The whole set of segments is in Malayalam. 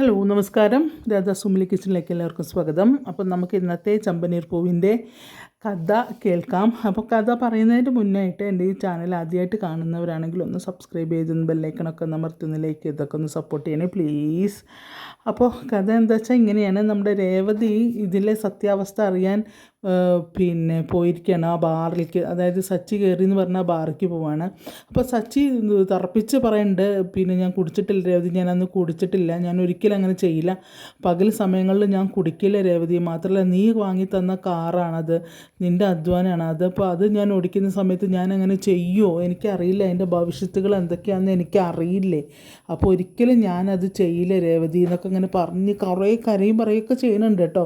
ഹലോ നമസ്കാരം. രാധാ സുമിലി കിച്ചണിലേക്ക് എല്ലാവർക്കും സ്വാഗതം. അപ്പം നമുക്ക് ഇന്നത്തെ ചമ്പനീർ പൂവിന്റെ കഥ കേൾക്കാം. അപ്പോൾ കഥ പറയുന്നതിന് മുന്നായിട്ട് എന്റെ ഈ ചാനൽ ആദ്യമായിട്ട് കാണുന്നവരാണെങ്കിൽ ഒന്ന് സബ്സ്ക്രൈബ് ചെയ്തൊന്ന് ബെല്ലൈക്കണൊക്കെ ഒന്ന് അമർത്തുന്നതിലേക്ക് ഇതൊക്കെ ഒന്ന് സപ്പോർട്ട് ചെയ്യണേ പ്ലീസ് അപ്പോൾ കഥ എന്താ വെച്ചാൽ ഇങ്ങനെയാണ്. നമ്മുടെ രേവതി ഇതിലെ സത്യാവസ്ഥ അറിയാൻ പിന്നെ പോയിരിക്കുകയാണ് ആ ബാറിലേക്ക്. അതായത് സച്ചി കയറി എന്ന് പറഞ്ഞാൽ ബാറിലേക്ക് പോവാണ്. അപ്പോൾ സച്ചി തറപ്പിച്ച് പറയുന്നുണ്ട് പിന്നെ ഞാൻ കുടിച്ചിട്ടില്ല രേവതി ഞാൻ അന്ന് കുടിച്ചിട്ടില്ല ഞാൻ ഒരിക്കലും അങ്ങനെ ചെയ്യില്ല. പകൽ സമയങ്ങളിൽ ഞാൻ കുടിക്കില്ല രേവതി മാത്രമല്ല നീ വാങ്ങി തന്ന കാറാണത്. നിന്റെ അധ്വാനമാണ് അതപ്പോൾ അത് ഞാൻ ഓടിക്കുന്ന സമയത്ത് ഞാൻ അങ്ങനെ ചെയ്യുമോ എനിക്കറിയില്ല. അതിന്റെ ഭവിഷ്യത്തുകൾ എന്തൊക്കെയാണെന്ന് എനിക്കറിയില്ലേ. അപ്പോൾ ഒരിക്കലും ഞാനത് ചെയ്യില്ല രേവതി എന്നൊക്കെ അങ്ങനെ പറഞ്ഞ് കുറേ കരയും പറയുകയൊക്കെ ചെയ്യുന്നുണ്ട് കേട്ടോ.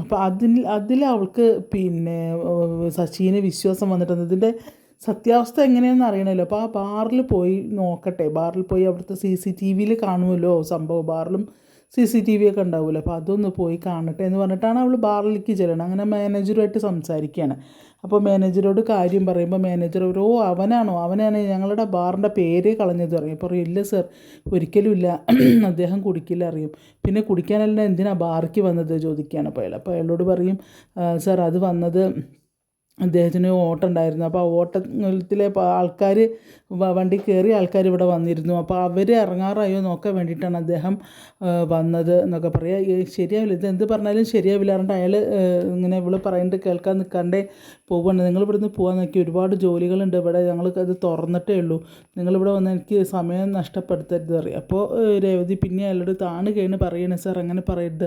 അപ്പോൾ അതിൽ അതിൽ അവൾക്ക് പിന്നെ സച്ചിനെ വിശ്വാസം വന്നിട്ടുണ്ട്. ഇതിന്റെ സത്യാവസ്ഥ എങ്ങനെയാണെന്ന് അറിയണമല്ലോ. അപ്പോൾ ആ ബാറിൽ പോയി നോക്കട്ടെ. ബാറിൽ പോയി അവിടുത്തെ സി സി ടി വിയിൽ കാണുമല്ലോ സംഭവം. ബാറിലും സി സി ടി വി ഒക്കെ ഉണ്ടാവുമല്ലോ അപ്പോൾ അതൊന്ന് പോയി കാണട്ടെ എന്ന് പറഞ്ഞിട്ടാണ് അവൾ ബാറിലേക്ക് ചെല്ലണം അങ്ങനെ മാനേജറുമായിട്ട് സംസാരിക്കുകയാണ് അപ്പോൾ മാനേജറോട് കാര്യം പറയുമ്പോൾ മാനേജർ ഓ അവനാണോ? അവനാണ് ഞങ്ങളുടെ ബാറിന്റെ പേര് കളഞ്ഞത്. പറയും. അപ്പോൾ ഇല്ല സർ ഒരിക്കലും ഇല്ല. അദ്ദേഹം കുടിക്കില്ല അറിയും പിന്നെ കുടിക്കാനല്ല എന്തിനാണ് ബാറിക്ക് വന്നത്? ചോദിക്കുകയാണ് അപ്പോൾ അയാൾ. അപ്പോൾ അയാളോട് പറയും സർ അത് വന്നത് അദ്ദേഹത്തിന് ഓട്ടം ഉണ്ടായിരുന്നു. അപ്പോൾ ആ ഓട്ടത്തിലെ ആൾക്കാർ വണ്ടി കയറിയ ആൾക്കാർ ഇവിടെ വന്നിരുന്നു. അപ്പോൾ അവർ ഇറങ്ങാറായോ നോക്കാൻ വേണ്ടിയിട്ടാണ് അദ്ദേഹം വന്നത് എന്നൊക്കെ പറയാം. ശരിയാവില്ല. ഇത് എന്ത് പറഞ്ഞാലും ശരിയാവില്ല കാരണം അയാൾ ഇങ്ങനെ ഇവൾ പറയുന്നത് കേൾക്കാൻ നിൽക്കാണ്ടേ പോവുകയാണ് നിങ്ങൾ ഇവിടുന്ന് പോകാൻ നോക്കി. ഒരുപാട് ജോലികളുണ്ട് ഇവിടെ. ഞങ്ങൾക്ക് അത് തുറന്നിട്ടേ ഉള്ളൂ. നിങ്ങളിവിടെ വന്ന് എനിക്ക് സമയം നഷ്ടപ്പെടുത്തരുത് പറയും. അപ്പോൾ രേവതി പിന്നെ അയാളോട് താണ് കഴിഞ്ഞ് പറയണേ സാർ അങ്ങനെ പറയരുത്.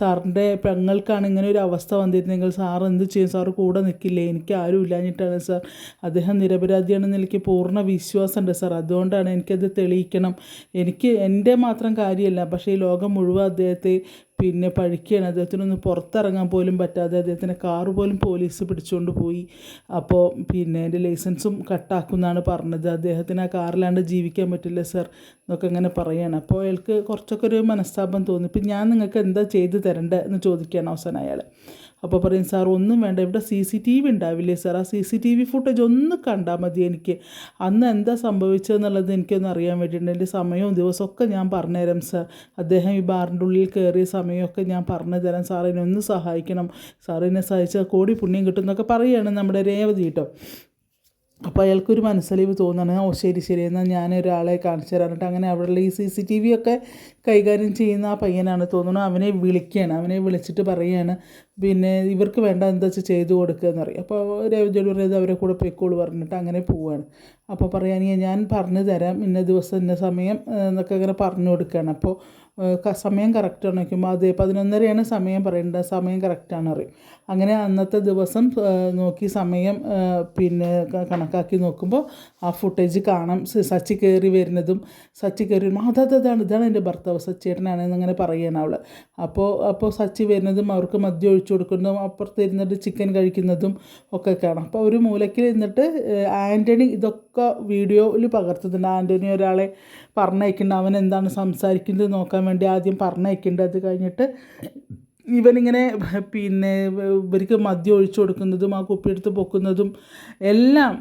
സാറിന്റെ പെങ്ങൾക്കാണ് ഇങ്ങനെ ഒരു അവസ്ഥ വന്നിരുന്നെങ്കിൽ സാർ എന്ത് ചെയ്യും? സാർ കൂടെ നിൽക്കില്ലേ? എനിക്ക് ആരും ഇല്ലാഞ്ഞിട്ടാണ് സാർ. അദ്ദേഹം നിരപരാധിയാണെന്ന് എനിക്ക് പൂർണ വിശ്വാസമുണ്ട് സാർ. അതുകൊണ്ടാണ് എനിക്കത് തെളിയിക്കണം. എനിക്ക് എന്റെ മാത്രം കാര്യമല്ല പക്ഷേ ഈ ലോകം മുഴുവൻ അദ്ദേഹത്തെ പിന്നെ പഴിക്കുകയാണ്. അദ്ദേഹത്തിനൊന്ന് പുറത്തിറങ്ങാൻ പോലും പറ്റാതെ അദ്ദേഹത്തിന്റെ കാറ് പോലും പോലീസ് പിടിച്ചുകൊണ്ട് പോയി. അപ്പോൾ പിന്നെ എന്റെ ലൈസൻസും കട്ടാക്കുമെന്നാണ് പറഞ്ഞത്. അദ്ദേഹത്തിന് ആ കാറിലാണ്ട് ജീവിക്കാൻ പറ്റില്ല സർ എന്നൊക്കെ അങ്ങനെ പറയുകയാണ് അപ്പോൾ അയാൾക്ക് കുറച്ചൊക്കെ ഒരു മനസ്താപം തോന്നി. ഇപ്പം ഞാൻ നിങ്ങൾക്ക് എന്താ ചെയ്തു തരേണ്ടത് എന്ന് ചോദിക്കുകയാണ് അവസാനം അയാൾ. അപ്പോൾ പറയും സാർ ഒന്നും വേണ്ട ഇവിടെ സി സി ടി വി ഉണ്ടാവില്ലേ സാർ? ആ C C T V footage ഒന്ന് കണ്ടാൽ മതി എനിക്ക്. അന്ന് എന്താ സംഭവിച്ചതെന്നുള്ളത് എനിക്കൊന്ന് അറിയാൻ വേണ്ടിയിട്ടുണ്ട്. എന്റെ സമയവും ദിവസമൊക്കെ ഞാൻ പറഞ്ഞുതരാം സാർ. അദ്ദേഹം ഈ ബാറിന്റെ ഉള്ളിൽ കയറിയ സമയമൊക്കെ ഞാൻ പറഞ്ഞു തരാം എന്നെ ഒന്ന് സഹായിക്കണം. സാറിനെ സഹായിച്ചാൽ കോടി പുണ്യം കിട്ടും എന്നൊക്കെ പറയുകയാണ് നമ്മുടെ രേവതി കേട്ടോ അപ്പോൾ അയാൾക്കൊരു മനസ്സലിവ് തോന്നുകയാണ് ഓ ശരി ശരി എന്നാൽ ഞാൻ ഒരാളെ കാണിച്ചു തരാനിട്ട് അങ്ങനെ അവിടെയുള്ള ഈ സി സി ടി വി ഒക്കെ കൈകാര്യം ചെയ്യുന്ന ആ പയ്യനാണ് തോന്നുന്നു. അവനെ വിളിക്കുകയാണ് അവനെ വിളിച്ചിട്ട് പറയുകയാണ് പിന്നെ ഇവർക്ക് വേണ്ട എന്താ വെച്ചാൽ ചെയ്തു കൊടുക്കുക എന്ന് പറയും. അപ്പോൾ രവിജോട് പറയുന്നത് അവരെ കൂടെ പൊയ്ക്കോളൂ പറഞ്ഞിട്ട് അങ്ങനെ പോവുകയാണ്. അപ്പോൾ പറയുകയാണെങ്കിൽ ഞാൻ പറഞ്ഞു തരാം ഇന്ന ദിവസം ഇന്ന സമയം എന്നൊക്കെ അങ്ങനെ പറഞ്ഞു കൊടുക്കുകയാണ്. അപ്പോൾ സമയം കറക്റ്റ് ആണ് വയ്ക്കുമ്പോൾ അതെ പതിനൊന്നരയാണ് സമയം പറയേണ്ടത് സമയം കറക്റ്റാണ് അറിയും അങ്ങനെ അന്നത്തെ ദിവസം നോക്കി സമയം പിന്നെ കണക്കാക്കി നോക്കുമ്പോൾ ആ ഫുട്ടേജ് കാണാം. സച്ചി കയറി വരുന്നതും സച്ചി കയറി വരുമ്പോൾ അതത് അതാണ് ഇതാണ് എന്റെ ഭർത്താവ് സച്ചേട്ടനാണ് എന്നങ്ങനെ പറയുകയാണ് അവൾ അപ്പോൾ അപ്പോൾ സച്ചി വരുന്നതും അവർക്ക് മദ്യം ഒഴിച്ചു കൊടുക്കുന്നതും അപ്പുറത്ത് ഇരുന്നിട്ട് ചിക്കൻ കഴിക്കുന്നതും ഒക്കെ കാണാം. അപ്പോൾ ഒരു മൂലയ്ക്ക് ഇരുന്നിട്ട് ആന്റണി ഇതൊക്കെ വീഡിയോയിൽ പകർത്തുന്നുണ്ട്. ആന്റണി ഒരാളെ പറഞ്ഞയക്കുന്നുണ്ട്. അവൻ എന്താണ് സംസാരിക്കുന്നത് നോക്കാൻ വേണ്ടി ആദ്യം പറഞ്ഞയക്കുന്നുണ്ട്. അത് കഴിഞ്ഞിട്ട് ഇവനിങ്ങനെ പിന്നെ ഇവർക്ക് മദ്യം ഒഴിച്ചു കൊടുക്കുന്നതും ആ കുപ്പിയെടുത്ത് പൊക്കുന്നതും എല്ലാം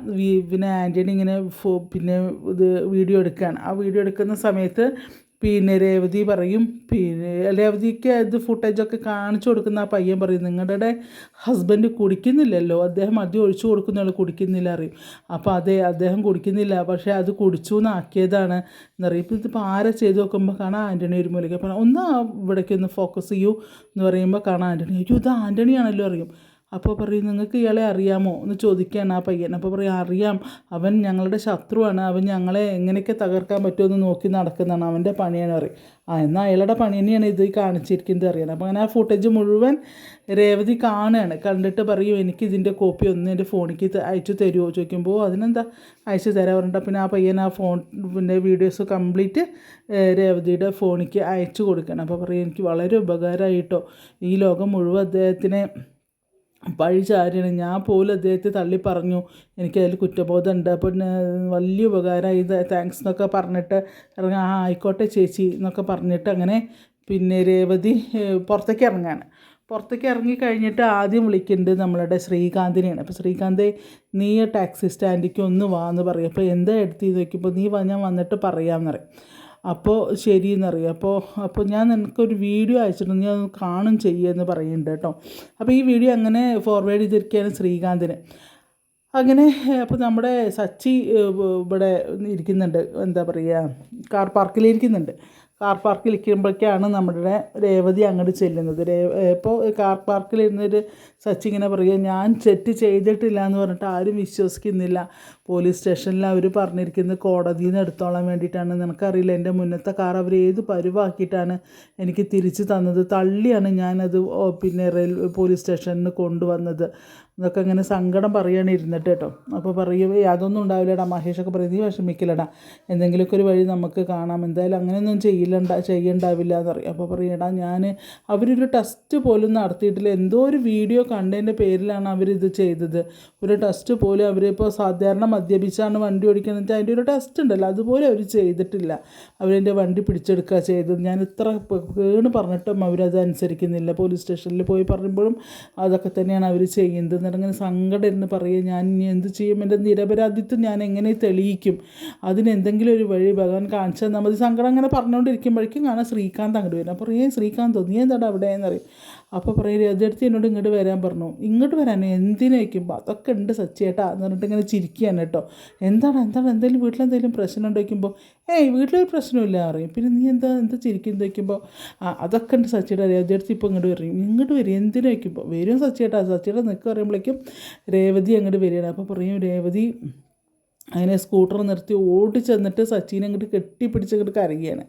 പിന്നെ ആന്റണി ഇങ്ങനെ ഫോ പിന്നെ ഇത് വീഡിയോ എടുക്കുകയാണ്. ആ വീഡിയോ എടുക്കുന്ന സമയത്ത് പിന്നെ രേവതി പറയും പിന്നെ രേവതിക്ക് ഇത് ഫുട്ടേജൊക്കെ കാണിച്ചു കൊടുക്കുന്ന ആ പയ്യൻ പറയും നിങ്ങളുടെ ഹസ്ബൻഡ് കുടിക്കുന്നില്ലല്ലോ അദ്ദേഹം മദ്യം ഒഴിച്ചു കൊടുക്കുന്ന ആൾ കുടിക്കുന്നില്ല അറിയും അപ്പോൾ അതെ അദ്ദേഹം കുടിക്കുന്നില്ല പക്ഷേ അത് കുടിച്ചു എന്നാക്കിയതാണ് എന്നറിയും. ഇപ്പം ഇതിപ്പോൾ ആരെ ചെയ്ത് നോക്കുമ്പോൾ കാണാം ആന്റണി ഒരു മൂലയ്ക്ക് അപ്പോൾ ഒന്ന് ഇവിടേക്ക് ഒന്ന് ഫോക്കസ് ചെയ്യൂ എന്ന് പറയുമ്പോൾ കാണാം ആന്റണി അയ്യോ ഇത് ആന്റണിയാണല്ലോ അറിയും. അപ്പോൾ പറയും നിങ്ങൾക്ക് ഇയാളെ അറിയാമോ? എന്ന് ചോദിക്കുകയാണ് ആ പയ്യൻ. അപ്പോൾ പറയും അറിയാം. അവൻ ഞങ്ങളുടെ ശത്രുവാണ്. അവൻ ഞങ്ങളെ എങ്ങനെയൊക്കെ തകർക്കാൻ പറ്റുമെന്ന് നോക്കി നടക്കുന്നതാണ് അവന്റെ പണിയാണ് പറയും. ആ എന്നാൽ അയാളുടെ പണി തന്നെയാണ് ഇത് കാണിച്ചിരിക്കുന്നത് അറിയണം അപ്പോൾ അങ്ങനെ ആ ഫുട്ടേജ് മുഴുവൻ രേവതി കാണുകയാണ്. കണ്ടിട്ട് പറയും എനിക്ക് ഇതിന്റെ കോപ്പി ഒന്ന് എന്റെ ഫോണിക്ക് അയച്ചു തരുമോ? ചോദിക്കുമ്പോൾ അതിനെന്താ? അയച്ചു തരാൻ പറഞ്ഞിട്ട് പിന്നെ ആ പയ്യൻ ആ ഫോൺ പിന്നെ വീഡിയോസ് കംപ്ലീറ്റ് രേവതിയുടെ ഫോണിക്ക് അയച്ചു കൊടുക്കണം അപ്പോൾ പറയും എനിക്ക് വളരെ ഉപകാരമായിട്ടോ. ഈ ലോകം മുഴുവൻ അദ്ദേഹത്തിനെ പഴിചാരിയാണ് ഞാൻ പോലും അദ്ദേഹത്തെ തള്ളി പറഞ്ഞു. എനിക്കതിൽ കുറ്റബോധമുണ്ട് അപ്പോൾ വലിയ ഉപകാരമായി താങ്ക്സ് എന്നൊക്കെ പറഞ്ഞിട്ട് ഇറങ്ങി ആ ആയിക്കോട്ടെ ചേച്ചി എന്നൊക്കെ പറഞ്ഞിട്ട് അങ്ങനെ പിന്നെ രേവതി പുറത്തേക്ക് ഇറങ്ങാണ്. പുറത്തേക്ക് ഇറങ്ങി കഴിഞ്ഞിട്ട് ആദ്യം വിളിക്കുന്നുണ്ട് നമ്മളുടെ ശ്രീകാന്തിനെയാണ്. അപ്പോൾ ശ്രീകാന്തെ നീ ടാക്സി സ്റ്റാൻഡിലേക്ക് ഒന്ന് വാ എന്ന് പറയും. അപ്പോൾ എന്താ എടുത്ത് നോക്കിയപ്പോൾ നീ വാ ഞാൻ വന്നിട്ട് പറയാമെന്ന് പറയും. അപ്പോൾ ശരിയെന്നറിയാം. അപ്പോൾ അപ്പോൾ ഞാൻ നിനക്കൊരു വീഡിയോ അയച്ചിട്ടുണ്ട്. അത് കാണും ചെയ്യുമെന്ന് പറയുന്നുണ്ട് കേട്ടോ. അപ്പോൾ ഈ വീഡിയോ അങ്ങനെ ഫോർവേഡ് ചെയ്തിരിക്കുകയാണ് ശ്രീകാന്തിന്. അങ്ങനെ അപ്പോൾ നമ്മുടെ സച്ചി ഇവിടെ ഇരിക്കുന്നുണ്ട്. എന്താ പറയുക കാർ പാർക്കിൽ ഇരിക്കുന്നുണ്ട്. കാർ പാർക്കിൽ ഇരിക്കുമ്പോഴേക്കാണ് നമ്മുടെ രേവതി അങ്ങോട്ട് ചെല്ലുന്നത്. രേ ഇപ്പോൾ കാർ പാർക്കിൽ ഇരുന്നൊരു സച്ചി ഇങ്ങനെ പറയുക ഞാൻ തെറ്റ് ചെയ്തിട്ടില്ല എന്ന് പറഞ്ഞിട്ട് ആരും വിശ്വസിക്കുന്നില്ല. പോലീസ് സ്റ്റേഷനിൽ അവർ പറഞ്ഞിരിക്കുന്നത് കോടതിയിൽ നിന്ന് എടുത്തോളാൻ വേണ്ടിയിട്ടാണ്. നിനക്കറിയില്ല എന്റെ മുന്നത്തെ കാർ അവർ ഏത് പരുവാക്കിയിട്ടാണ് എനിക്ക് തിരിച്ചു തന്നത്? തള്ളിയാണ് ഞാനത് പിന്നെ റെയിൽവേ പോലീസ് സ്റ്റേഷനിൽ കൊണ്ടുവന്നത്. എന്നൊക്കെ ഇങ്ങനെ സങ്കടം പറയുകയാണ് ഇരുന്നിട്ട് കേട്ടോ. അപ്പോൾ പറയും "ഏയ് അതൊന്നും ഉണ്ടാവില്ലടാ മഹേഷൊക്കെ പ്രതി വിഷമിക്കില്ലടാ എന്തെങ്കിലുമൊക്കെ ഒരു വഴി നമുക്ക് കാണാം എന്തായാലും അങ്ങനെയൊന്നും ചെയ്യില്ലണ്ട ചെയ്യണ്ടാവില്ല എന്ന് പറയും അപ്പോൾ പറയടാ ഞാൻ അവരൊരു ടെസ്റ്റ് പോലും നടത്തിയിട്ടില്ല. എന്തോ ഒരു വീഡിയോ കണ്ടതിന്റെ പേരിലാണ് അവരിത് ചെയ്തത്. ഒരു ടെസ്റ്റ് പോലും അവരിപ്പോൾ സാധാരണ മദ്യപിച്ചാണ് വണ്ടി ഓടിക്കുന്നത് അതിന്റെ ഒരു ടെസ്റ്റ് ഉണ്ടല്ലോ അതുപോലെ അവർ ചെയ്തിട്ടില്ല. അവരെന്റെ വണ്ടി പിടിച്ചെടുക്കുക ചെയ്തത്. ഞാൻ ഇത്ര വീണ് പറഞ്ഞിട്ടും അവരത് അനുസരിക്കുന്നില്ല പോലീസ് സ്റ്റേഷനിൽ പോയി പറയുമ്പോഴും അതൊക്കെ തന്നെയാണ് അവർ ചെയ്യുന്നത്. ഇങ്ങനെ സങ്കടം ഇരുന്ന് പറയുക ഞാൻ ഇനി എന്ത് ചെയ്യും? എന്റെ നിരപരാധിത്വം ഞാൻ എങ്ങനെ തെളിയിക്കും? അതിനെന്തെങ്കിലും ഒരു വഴി ഭഗവാൻ കാണിച്ചു നമ്മൾ സങ്കടം അങ്ങനെ പറഞ്ഞുകൊണ്ടിരിക്കുമ്പോഴേക്കും കാണാൻ ശ്രീകാന്ത് അങ്ങോട്ട് വരും. അപ്പോൾ പറയും ശ്രീകാന്ത് നീ എന്താടാ അവിടെ എന്നറിയും അപ്പോൾ പറയും അതെടുത്ത് എന്നോട് ഇങ്ങോട്ട് വരാൻ പറഞ്ഞു. ഇങ്ങോട്ട് വരാൻ എന്തിനു അതൊക്കെ ഉണ്ട് സച്ചേട്ടാ എന്ന് പറഞ്ഞിട്ട് ഇങ്ങനെ ചിരിക്കുകയാണ് കേട്ടോ. എന്താണ് എന്താണ് എന്തെങ്കിലും വീട്ടിലെന്തെങ്കിലും പ്രശ്നം ഉണ്ടോ? വയ്ക്കുമ്പോൾ ഏയ് വീട്ടിലൊരു പ്രശ്നമില്ല അറിയും പിന്നെ നീ എന്താ എന്താ ചിരിക്കുന്നത് വയ്ക്കുമ്പോൾ അതൊക്കെ ഉണ്ട് സച്ചിയുടെ രേവതിയെടുത്ത് ഇപ്പോൾ ഇങ്ങോട്ട് വരും. ഇങ്ങോട്ട് വരും എന്തിനു? വയ്ക്കുമ്പോൾ വരും സച്ചിയേട്ടാ സച്ചിയുടെ നിൽക്കുക പറയുമ്പോഴേക്കും രേവതി അങ്ങോട്ട് വരികയാണ്. അപ്പോൾ പറയും രേവതി അങ്ങനെ സ്കൂട്ടർ നിർത്തി ഓടി ചെന്നിട്ട് സച്ചിനെ അങ്ങോട്ട് കെട്ടിപ്പിടിച്ച് അങ്ങോട്ട് കരയുകയാണ്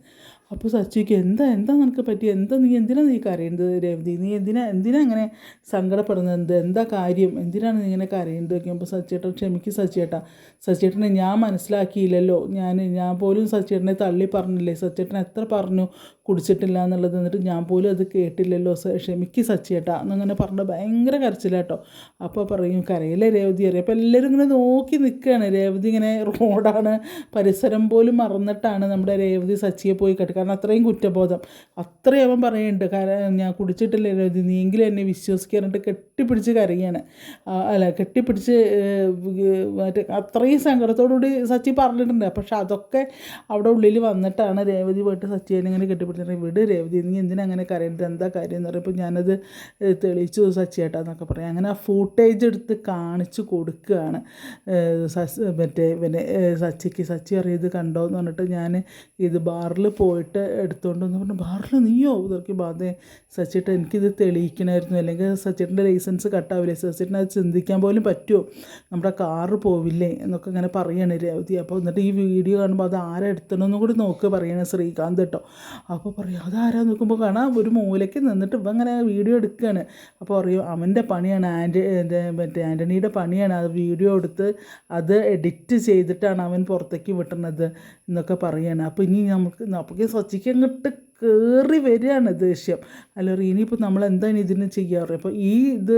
അപ്പോൾ സച്ചിക്ക് എന്താ എന്താ നിനക്ക് പറ്റി എന്താ നീ എന്തിനാ നീ കരയുന്നത് രേവതി? നീ എന്തിനാ എന്തിനാ ഇങ്ങനെ സങ്കടപ്പെടുന്നത്? എന്ത് എന്താ കാര്യം? എന്തിനാണ് നീ ഇങ്ങനെ കരയുന്നത് വയ്ക്കുമ്പോൾ സച്ചേട്ടൻ ക്ഷമിക്ക് സച്ചേട്ടാ. സച്ചേട്ടനെ ഞാൻ മനസ്സിലാക്കിയില്ലല്ലോ. ഞാൻ ഞാൻ പോലും സച്ചേട്ടനെ തള്ളി പറഞ്ഞില്ലേ? സച്ചേട്ടൻ എത്ര പറഞ്ഞു കുടിച്ചിട്ടില്ല എന്നുള്ളത് എന്നിട്ട് ഞാൻ പോലും അത് കേട്ടില്ലല്ലോ. ക്ഷമിക്ക് സച്ചേട്ടാ. എന്നങ്ങനെ പറഞ്ഞ് ഭയങ്കര കരച്ചിലാട്ടോ. അപ്പോൾ പറയും കരയിലെ രേവതി? അറിയാം അപ്പോൾ എല്ലാവരും ഇങ്ങനെ നോക്കി നിൽക്കുകയാണ് രേവതി ഇങ്ങനെ റോഡാണ്. പരിസരം പോലും മറന്നിട്ടാണ് നമ്മുടെ രേവതി സച്ചിയെ പോയി കെട്ടി കാരണം അത്രയും കുറ്റബോധം. അത്രയും അവൻ പറയുന്നുണ്ട് കാരണം ഞാൻ കുടിച്ചിട്ടില്ലല്ലോ ഇത് നീങ്കിലും എന്നെ വിശ്വസിക്കാനായിട്ട് കെട്ടിപ്പിടിച്ച് കരയാണ്. അല്ല കെട്ടിപ്പിടിച്ച് മറ്റേ അത്രയും സങ്കടത്തോടുകൂടി സച്ചി പറഞ്ഞിട്ടുണ്ട്. പക്ഷെ അതൊക്കെ അവിടെ ഉള്ളിൽ വന്നിട്ടാണ് രേവതി പോയിട്ട് സച്ചിനെ ഇങ്ങനെ കെട്ടിപ്പിടിച്ചിട്ട് വിട് രേവതി നീ എന്തിനാ അങ്ങനെ എന്താ കാര്യം? എന്ന് പറയുമ്പോൾ ഞാനത് തെളിയിച്ചു സച്ചിയേട്ടാന്നൊക്കെ പറയാം. അങ്ങനെ ആ ഫൂട്ടേജ് എടുത്ത് കാണിച്ചു കൊടുക്കുകയാണ്. മറ്റേ പിന്നെ സച്ചിക്ക്. സച്ചി അറിയത് കണ്ടോ എന്ന് പറഞ്ഞിട്ട് ഞാൻ ഇത് ബാറിൽ പോയിട്ട് എടുത്തുകൊണ്ട് വന്ന് പറഞ്ഞു ബാറിൽ നീയോ? ഇതൊക്കെ ബാധ. സച്ചിട്ട് എനിക്കിത് തെളിയിക്കണമായിരുന്നു അല്ലെങ്കിൽ സച്ചിട്ടിന്റെ ലൈസൻസ് കട്ടാവില്ലേ? സച്ചിട്ടിന് അത് ചിന്തിക്കാൻ പോലും പറ്റുമോ? നമ്മുടെ കാറ് പോവില്ലേ? എന്നൊക്കെ ഇങ്ങനെ പറയാണ് രേവതി. അപ്പോൾ എന്നിട്ട് ഈ വീഡിയോ കാണുമ്പോൾ അത് ആരാ എടുത്തണമെന്നും കൂടി നോക്കി പറയണേ ശ്രീകാന്ത് കേട്ടോ. അപ്പോൾ പറയും അതാരാ നോക്കുമ്പോൾ കാണാം ഒരു മൂലയ്ക്ക് നിന്നിട്ട് ഇപ്പം അങ്ങനെ വീഡിയോ എടുക്കുകയാണ്. അപ്പോൾ പറയും അവന്റെ പണിയാണ് ആന്റി മറ്റേ ആന്റണിയുടെ പണിയാണ്. അത് വീഡിയോ എടുത്ത് അത് എഡിറ്റ് ചെയ്തിട്ടാണ് അവൻ പുറത്തേക്ക് വിട്ടുന്നത് എന്നൊക്കെ പറയാണ്. അപ്പോൾ ഇനി നമുക്ക് അപ്പോൾ സച്ചിക്ക് അങ്ങോട്ട് കയറി വരികയാണ് ദേഷ്യം. അല്ല ഇനിയിപ്പോൾ നമ്മൾ എന്താണ് ഇതിന് ചെയ്യാറ്? അപ്പോൾ ഈ ഇത്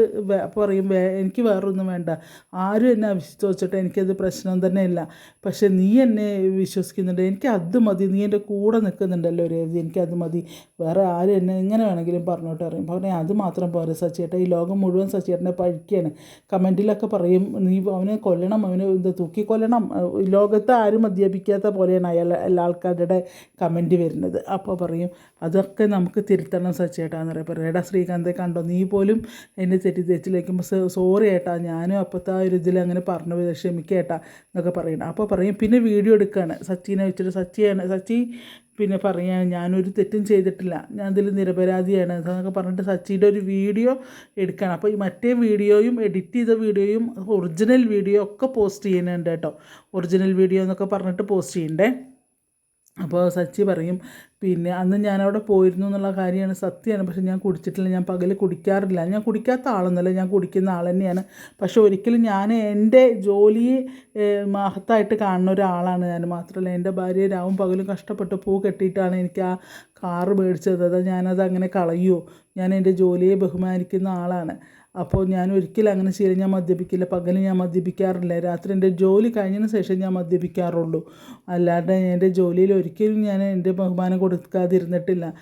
പറയും എനിക്ക് വേറൊന്നും വേണ്ട. ആരും എന്നെ വിശ്വസിച്ചിട്ട് എനിക്കത് പ്രശ്നം തന്നെ ഇല്ല പക്ഷേ നീ എന്നെ വിശ്വസിക്കുന്നുണ്ട്. എനിക്ക് അത് മതി. നീ എന്റെ കൂടെ നിൽക്കുന്നുണ്ടല്ലോ രേവതി. എനിക്കത് മതി. വേറെ ആരും എന്നെ എങ്ങനെ വേണമെങ്കിലും പറഞ്ഞോട്ട് അറിയും. പറഞ്ഞേ അത് മാത്രം പോരെ സച്ചേട്ട ഈ ലോകം മുഴുവൻ സച്ചേട്ടനെ പഴിക്കുകയാണ്. കമന്റിലൊക്കെ പറയും നീ അവനെ കൊല്ലണം അവനെ ഇത് തൂക്കി കൊല്ലണം ഈ ലോകത്ത് ആരും മദ്യപിക്കാത്ത പോലെയാണ് അയാൾ എല്ലാ ആൾക്കാരുടെ കമന്റ് വരുന്നത്. അപ്പോൾ പറയും അതൊക്കെ നമുക്ക് തിരുത്തണം സച്ചേട്ടാന്ന് പറയാം. പറയും എടാ ശ്രീകാന്തെ കണ്ടോ? നീ പോലും എന്നെ തെറ്റി തെറ്റിദ്ധരിച്ചിലേക്കുമ്പോൾ സോറി ഏട്ടാ ഞാനും അപ്പോഴത്തെ ആ ഒരു ഇതിൽ അങ്ങനെ പറഞ്ഞു പോയി. ക്ഷമിക്കേട്ടാ എന്നൊക്കെ പറയണം. അപ്പോൾ പറയും പിന്നെ വീഡിയോ എടുക്കുകയാണ് സച്ചിനെ വെച്ചിട്ട് സച്ചിയാണ് സച്ചി പിന്നെ പറയുകയാണ് ഞാനൊരു തെറ്റും ചെയ്തിട്ടില്ല. ഞാൻ ഇതിൽ നിരപരാധിയാണ് എന്നൊക്കെ പറഞ്ഞിട്ട് സച്ചിയുടെ ഒരു വീഡിയോ എടുക്കണം. അപ്പോൾ ഈ മറ്റേ വീഡിയോയും എഡിറ്റ് ചെയ്ത വീഡിയോയും ഒറിജിനൽ വീഡിയോ ഒക്കെ പോസ്റ്റ് ചെയ്യുന്നുണ്ട് കേട്ടോ. ഒറിജിനൽ വീഡിയോ എന്നൊക്കെ പറഞ്ഞിട്ട് പോസ്റ്റ് ചെയ്യണ്ടേ അപ്പോൾ സച്ചി പറയും പിന്നെ അന്ന് ഞാനവിടെ പോയിരുന്നു എന്നുള്ള കാര്യമാണ് സത്യമാണ് പക്ഷേ ഞാൻ കുടിച്ചിട്ടില്ല. ഞാൻ പകൽ കുടിക്കാറില്ല. ഞാൻ കുടിക്കാത്ത ആളൊന്നുമല്ല. ഞാൻ കുടിക്കുന്ന ആൾ തന്നെയാണ്. പക്ഷെ ഒരിക്കലും ഞാൻ എന്റെ ജോലിയെ മഹത്തായിട്ട് കാണുന്ന ഒരാളാണ് ഞാൻ മാത്രമല്ല. എന്റെ ഭാര്യ രാവും പകലും കഷ്ടപ്പെട്ട് പൂ കെട്ടിയിട്ടാണ് എനിക്ക് ആ കാറ് മേടിച്ചത്. അത് ഞാനത് അങ്ങനെ കളയുമോ ഞാൻ എന്റെ ജോലിയെ ബഹുമാനിക്കുന്ന ആളാണ്. അപ്പോൾ ഞാൻ ഒരിക്കലും അങ്ങനെ ശീലം ഞാൻ മദ്യപിക്കില്ല. പകൽ ഞാൻ മദ്യപിക്കാറില്ല. രാത്രി എന്റെ ജോലി കഴിഞ്ഞതിന് ശേഷം ഞാൻ മദ്യപിക്കാറുള്ളൂ. അല്ലാതെ എന്റെ ജോലിയിൽ ഒരിക്കലും ഞാൻ എന്റെ ബഹുമാനം കൊടുക്കാതിരുന്നിട്ടില്ല.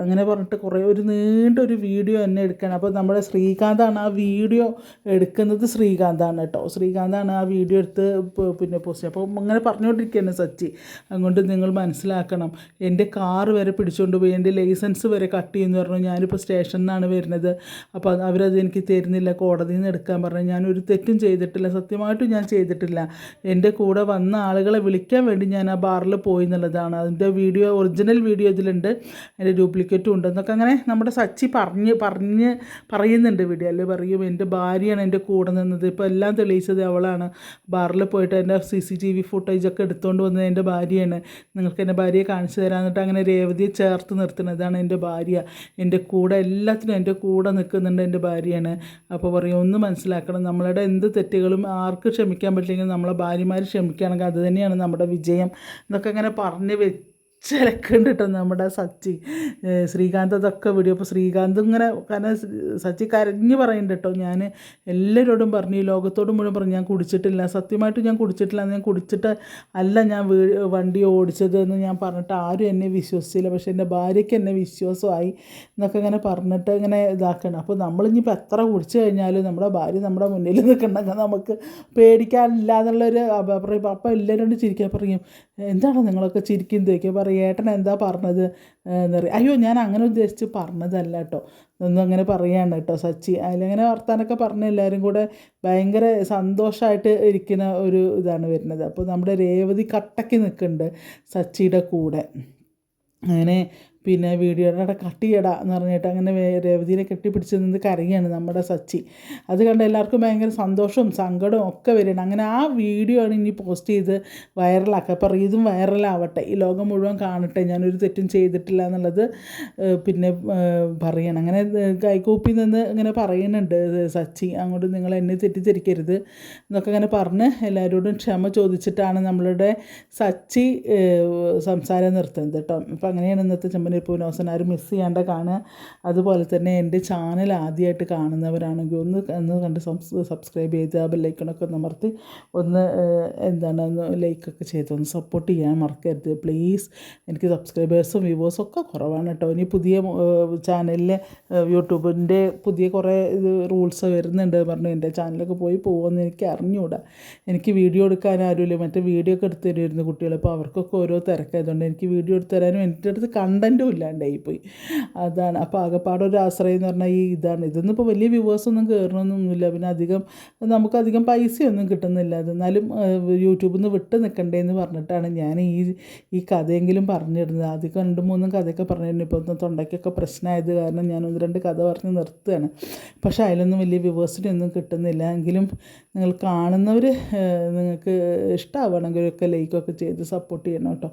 അങ്ങനെ പറഞ്ഞിട്ട് കുറേ ഒരു നീണ്ടൊരു വീഡിയോ തന്നെ എടുക്കണം. അപ്പോൾ നമ്മുടെ ശ്രീകാന്താണ് ആ വീഡിയോ എടുക്കുന്നത് ശ്രീകാന്താണ് കേട്ടോ. ശ്രീകാന്താണ് ആ വീഡിയോ എടുത്ത് പിന്നെ പോസ്റ്റ് അപ്പോൾ അങ്ങനെ പറഞ്ഞുകൊണ്ടിരിക്കുകയാണ് സച്ചി. അതുകൊണ്ട് നിങ്ങൾ മനസ്സിലാക്കണം എന്റെ കാർ വരെ പിടിച്ചുകൊണ്ട് പോയി എന്റെ ലൈസൻസ് വരെ കട്ട് ചെയ്യുമെന്ന് പറഞ്ഞു ഞാനിപ്പോൾ സ്റ്റേഷനിൽ നിന്നാണ് വരുന്നത്. അപ്പോൾ അവരത് എനിക്ക് തരുന്നില്ല കോടതിയിൽ നിന്ന് എടുക്കാൻ പറഞ്ഞു. ഞാനൊരു തെറ്റും ചെയ്തിട്ടില്ല സത്യമായിട്ടും ഞാൻ ചെയ്തിട്ടില്ല. എന്റെ കൂടെ വന്ന ആളുകളെ വിളിക്കാൻ വേണ്ടി ഞാൻ ആ ബാറിൽ പോയി എന്നുള്ളതാണ്. അതിന്റെ വീഡിയോ ഒറിജിനൽ വീഡിയോ ഇതിലുണ്ട്. അതിന്റെ ഡ്യൂപ്ലിക്കേറ്റും ഉണ്ടെന്നൊക്കെ അങ്ങനെ നമ്മുടെ സച്ചി പറഞ്ഞ് പറഞ്ഞ് പറയുന്നുണ്ട് വീഡിയോ അല്ലേ പറയും എന്റെ ഭാര്യയാണ് എന്റെ കൂടെ നിന്നത്. ഇപ്പോൾ എല്ലാം തെളിയിച്ചത് അവളാണ്. ബാറിൽ പോയിട്ട് എന്റെ സി സി ടി വി ഫുട്ടേജൊക്കെ എടുത്തുകൊണ്ട് വന്നത് എന്റെ ഭാര്യയാണ്. നിങ്ങൾക്ക് എന്റെ ഭാര്യയെ കാണിച്ചു തരാൻ എന്നിട്ട് അങ്ങനെ രേവതിയെ ചേർത്ത് നിർത്തുന്നതാണ് എന്റെ ഭാര്യ. എന്റെ കൂടെ എല്ലാത്തിനും എന്റെ കൂടെ നിൽക്കുന്നുണ്ട് എന്റെ ഭാര്യയാണ്. അപ്പോൾ പറയും ഒന്ന് മനസ്സിലാക്കണം. നമ്മളുടെ എന്ത് തെറ്റുകളും ആർക്ക് ക്ഷമിക്കാൻ പറ്റില്ലെങ്കിൽ നമ്മളെ ഭാര്യമാർ ക്ഷമിക്കുകയാണെങ്കിൽ അത് തന്നെയാണ് നമ്മുടെ വിജയം. എന്നൊക്കെ അങ്ങനെ പറഞ്ഞ് വെച്ചിലക്കുന്നുണ്ട് കേട്ടോ നമ്മുടെ സച്ചി. ശ്രീകാന്ത് അതൊക്കെ വീഡിയോ അപ്പോൾ ശ്രീകാന്ത് ഇങ്ങനെ കാരണം സച്ചി കരഞ്ഞ് പറയുന്നുണ്ട് കേട്ടോ ഞാൻ എല്ലാവരോടും പറഞ്ഞു ഈ ലോകത്തോടും മുഴുവൻ പറഞ്ഞു ഞാൻ കുടിച്ചിട്ടില്ല. സത്യമായിട്ട് ഞാൻ കുടിച്ചിട്ടില്ല. ഞാൻ കുടിച്ചിട്ട് അല്ല ഞാൻ വീ വണ്ടി ഓടിച്ചത് എന്ന് ഞാൻ പറഞ്ഞിട്ട് ആരും എന്നെ വിശ്വസിച്ചില്ല. പക്ഷേ എന്റെ ഭാര്യയ്ക്ക് എന്നെ വിശ്വാസമായി എന്നൊക്കെ ഇങ്ങനെ പറഞ്ഞിട്ട് ഇങ്ങനെ ഇതാക്കണം. അപ്പോൾ നമ്മളിനിപ്പോൾ എത്ര കുടിച്ചു കഴിഞ്ഞാലും നമ്മുടെ ഭാര്യ നമ്മുടെ മുന്നിൽ നിൽക്കണമെങ്കിൽ നമുക്ക് പേടിക്കാനില്ല എന്നുള്ളൊരു അഭിപ്രായം. അപ്പം എല്ലാവരും ചിരിക്കാൻ പറയും എന്താണ് നിങ്ങളൊക്കെ ചിരിക്കുന്നതൊക്കെ? പറയും ഏട്ടൻ എന്താ പറഞ്ഞത്? എന്ന് പറയും. അയ്യോ ഞാൻ അങ്ങനെ ഉദ്ദേശിച്ച് പറഞ്ഞതല്ല കേട്ടോ ഒന്നും അങ്ങനെ പറയാണ് കേട്ടോ സച്ചി. അതിലങ്ങനെ വർത്താനൊക്കെ പറഞ്ഞ് എല്ലാവരും കൂടെ ഭയങ്കര സന്തോഷമായിട്ട് ഇരിക്കുന്ന ഒരു ഇതാണ് വരുന്നത്. അപ്പോൾ നമ്മുടെ രേവതി കട്ടയ്ക്ക് നിൽക്കുന്നുണ്ട് സച്ചിയുടെ കൂടെ. അങ്ങനെ പിന്നെ വീഡിയോ വീഡിയോയുടെ കട്ട് ചെയ്യടാ എന്ന് പറഞ്ഞിട്ട് അങ്ങനെ രേവതിനെ കെട്ടിപ്പിടിച്ച് നിന്ന് കരയാണ് നമ്മുടെ സച്ചി. അത് കണ്ട് എല്ലാവർക്കും ഭയങ്കര സന്തോഷവും സങ്കടവും ഒക്കെ വരികയാണ്. അങ്ങനെ ആ വീഡിയോ ആണ് ഇനി പോസ്റ്റ് ചെയ്ത് വൈറലാക്കുക അപ്പോൾ ഇതും വൈറലാവട്ടെ ഈ ലോകം മുഴുവൻ കാണട്ടെ. ഞാനൊരു തെറ്റും ചെയ്തിട്ടില്ല എന്നുള്ളത് പിന്നെ പറയണം. അങ്ങനെ കൈക്കൂപ്പി കൈകൂപ്പി നിന്ന് ഇങ്ങനെ പറയുന്നുണ്ട് സച്ചി. അങ്ങോട്ട് നിങ്ങൾ എന്നെ തെറ്റിദ്ധരിക്കരുത് എന്നൊക്കെ അങ്ങനെ പറഞ്ഞ് എല്ലാവരോടും ക്ഷമ ചോദിച്ചിട്ടാണ് നമ്മളുടെ സച്ചി സംസാരം നിർത്തുന്നത് കേട്ടോ. അപ്പോൾ അങ്ങനെയാണ് ഇന്നത്തെ ചെമ്പനീർ പൂനോസൻ ആരും മിസ് ചെയ്യാണ്ട് കാണുക. അതുപോലെ തന്നെ എന്റെ ചാനൽ ആദ്യമായിട്ട് കാണുന്നവരാണെങ്കിൽ ഒന്ന് ഒന്ന് കണ്ട് സബ്സ്ക്രൈബ് ചെയ്ത് ആ ബെല്ലൈക്കണൊക്കെ ഒന്ന് അമർത്തി ഒന്ന് എന്താണ് ഒന്ന് ലൈക്കൊക്കെ ചെയ്ത് ഒന്ന് സപ്പോർട്ട് ചെയ്യാൻ മറക്കരുത്. പ്ലീസ് എനിക്ക് സബ്സ്ക്രൈബേഴ്സും വ്യൂവേഴ്സും ഒക്കെ കുറവാണ് കേട്ടോ. ഇനി പുതിയ ചാനലിലെ യൂട്യൂബിന്റെ പുതിയ കുറേ ഇത് റൂൾസ് വരുന്നുണ്ട് പറഞ്ഞു എന്റെ ചാനലൊക്കെ പോയി പോകുമെന്ന് എനിക്ക് അറിഞ്ഞുകൂടാ എനിക്ക് വീഡിയോ എടുക്കാൻ ആരുമില്ല. മറ്റേ വീഡിയോ ഒക്കെ എടുത്ത് തരുമായിരുന്നു കുട്ടികൾ. അപ്പോൾ അവർക്കൊക്കെ ഓരോ തിരക്കായതുകൊണ്ട് എനിക്ക് വീഡിയോ എടുത്ത് തരാനും എന്റെ അടുത്ത് കണ്ടന്റും ഇല്ലാണ്ടായിപ്പോയി. അതാണ്. അപ്പോൾ ആകെപ്പാടെ ഒരു ആശ്രയം എന്ന് പറഞ്ഞാൽ ഈ ഇതാണ്. ഇതൊന്നും ഇപ്പോൾ വലിയ വ്യൂവേഴ്സ് ഒന്നും കയറണമെന്നൊന്നുമില്ല പിന്നെ അധികം നമുക്കധികം പൈസയൊന്നും കിട്ടുന്നില്ല. എന്നാലും യൂട്യൂബിൽ നിന്ന് വിട്ട് നിൽക്കണ്ടേന്ന് പറഞ്ഞിട്ടാണ് ഞാൻ ഈ ഈ കഥയെങ്കിലും പറഞ്ഞിരുന്നത്. ആദ്യം രണ്ട് മൂന്നും കഥയൊക്കെ പറഞ്ഞിരുന്നു. ഇപ്പോൾ തൊണ്ടയ്ക്കൊക്കെ പ്രശ്നമായത് കാരണം ഞാൻ ഒന്ന് രണ്ട് കഥ പറഞ്ഞ് നിർത്തുകയാണ്. പക്ഷേ അതിലൊന്നും വലിയ വ്യൂവേഴ്സിനൊന്നും കിട്ടുന്നില്ല. എങ്കിലും നിങ്ങൾ കാണുന്നവർ നിങ്ങൾക്ക് ഇഷ്ടമാവണമെങ്കിലൊക്കെ ലൈക്കൊക്കെ ചെയ്ത് സപ്പോർട്ട് ചെയ്യണം കേട്ടോ.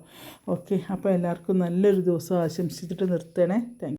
ഓക്കെ അപ്പോൾ എല്ലാവർക്കും നല്ലൊരു ദിവസം ആശംസിച്ചിട്ട് നിർത്തണേ താങ്ക്